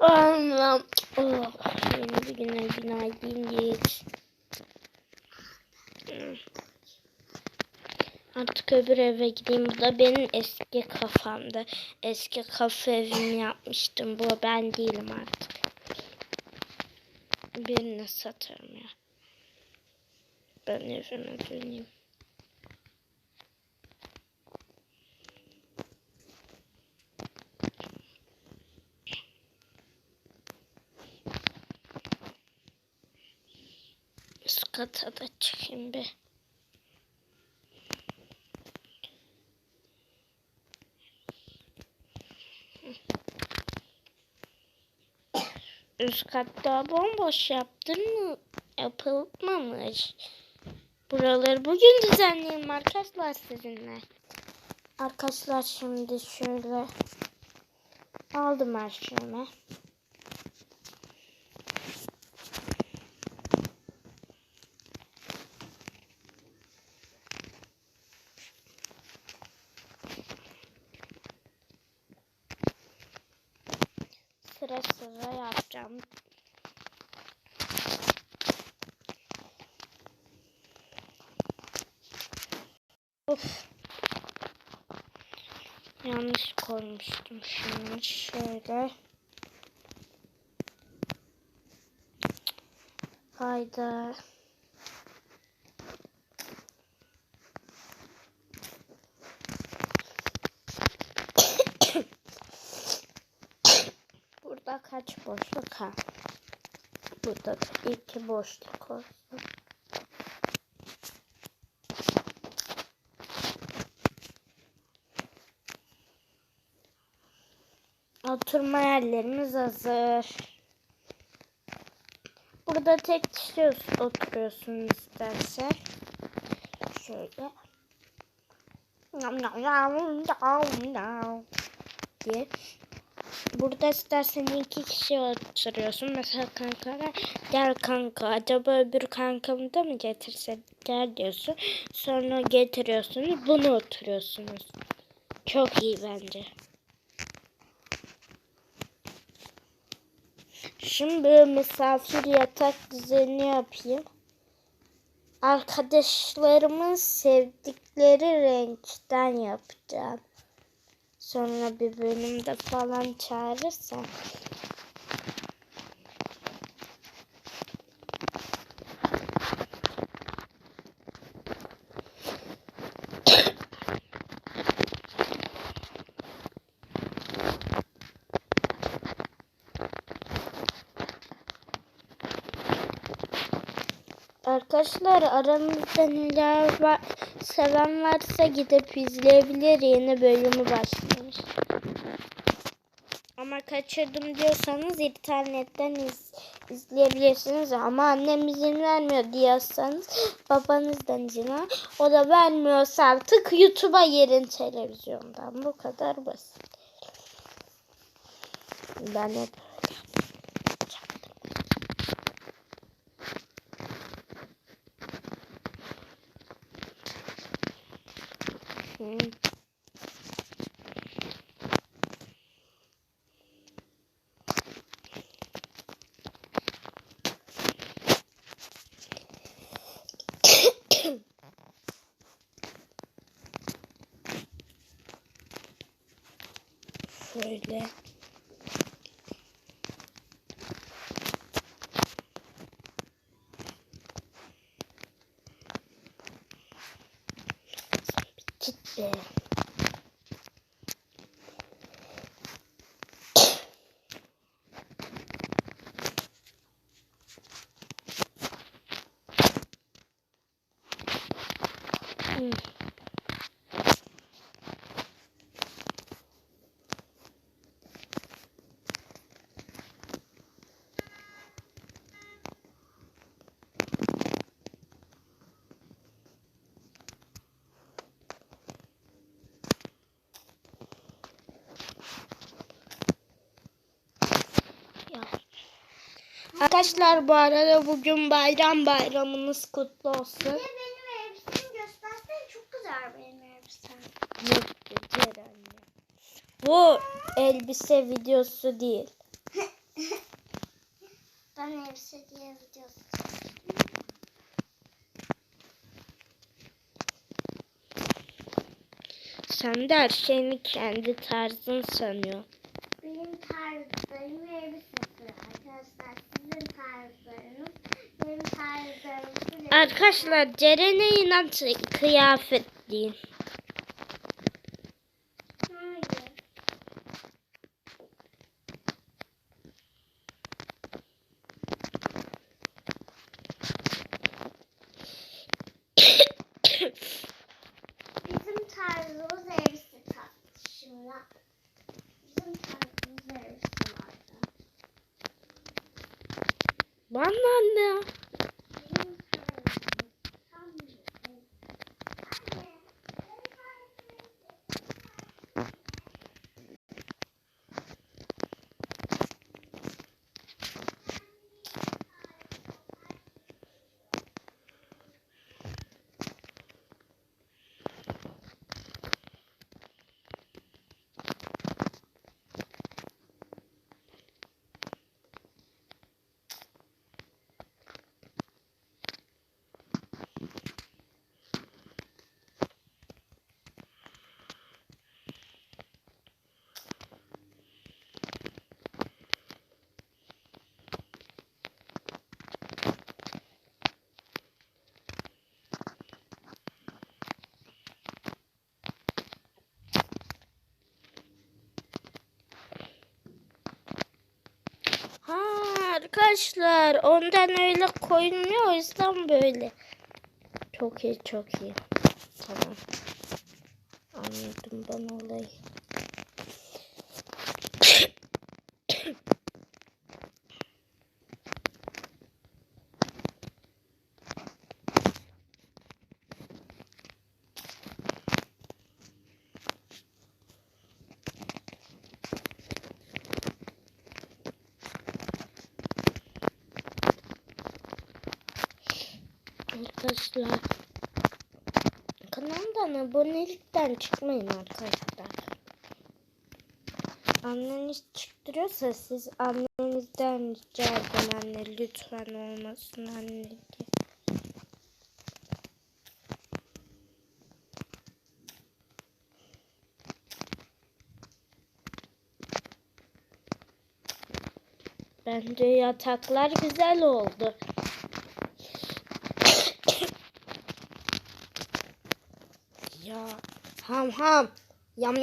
Allah'ım. Oh, yeni bir güne günaydın. Hmm. Artık öbür eve gideyim. Bu da benim eski kafamda. Eski kafe evimi yapmıştım. Bu ben değilim artık. Birine satarım ya. Ben evime döneyim. Üst kata da çıkayım bir. Üst katta bomboş yaptın mı? Yapılmamış. Buraları bugün düzenleyeyim arkadaşlar sizinle. Arkadaşlar şimdi şöyle aldım her şeyimi. Sıra sıra yapacağım. Of. Yanlış koymuştum şimdi şöyle. Hayda. Kaç boşluk var? Burada da iki boşluk olsun. Oturma yerlerimiz hazır. Burada tek kişi oturuyorsun istersen. Şöyle. Nam nam nam nam nam diye. Burada istersen iki kişi oturuyorsun. Mesela kankana gel kanka acaba öbür kankamı da mı getirse gel diyorsun. Sonra getiriyorsunuz bunu oturuyorsunuz. Çok iyi bence. Şimdi misafir yatak düzeni yapayım. Arkadaşlarımın sevdikleri renkten yapacağım. Sonra bir bölümde falan çağırırsam. Arkadaşlar aranızda neler var, seven varsa gidip izleyebilir. Yeni bölümü başlamış. Ama kaçırdım diyorsanız internetten iz, izleyebilirsiniz. Ama annem izin vermiyor diyorsanız babanızdan izin al. O da vermiyorsa artık YouTube'a yerin televizyondan. Bu kadar basit. Ben hep Hmm. Şöyle. Yeah. Arkadaşlar bu arada bugün bayram bayramınız kutlu olsun. Benim elbisemi göstersene. Çok güzel benim elbisem. Mutlu Ceren. Bu elbise videosu değil. Ben elbise diye videosu. Sen de her şeyini kendi tarzın sanıyor. Benim tarzlarınız benim tarzlarım. Arkadaşlar Ceren'e inat kıyafet deyin. Bizim tarzımız elbise tartışımla. Bizim tarzımız elbise vardı. Bana ne? Benim tarzım tam bir elbise. Anne, benim tarzım Ha arkadaşlar ondan öyle koyulmuyor o yüzden böyle. Çok iyi çok iyi. Tamam. Anladım ben olayı. Arkadaşlar kanaldan abonelikten çıkmayın arkadaşlar. Anneniz çıktırıyorsa siz annenizden rica edin anne lütfen olmasın anne. Bence yataklar güzel oldu. Ya ham ham. Yam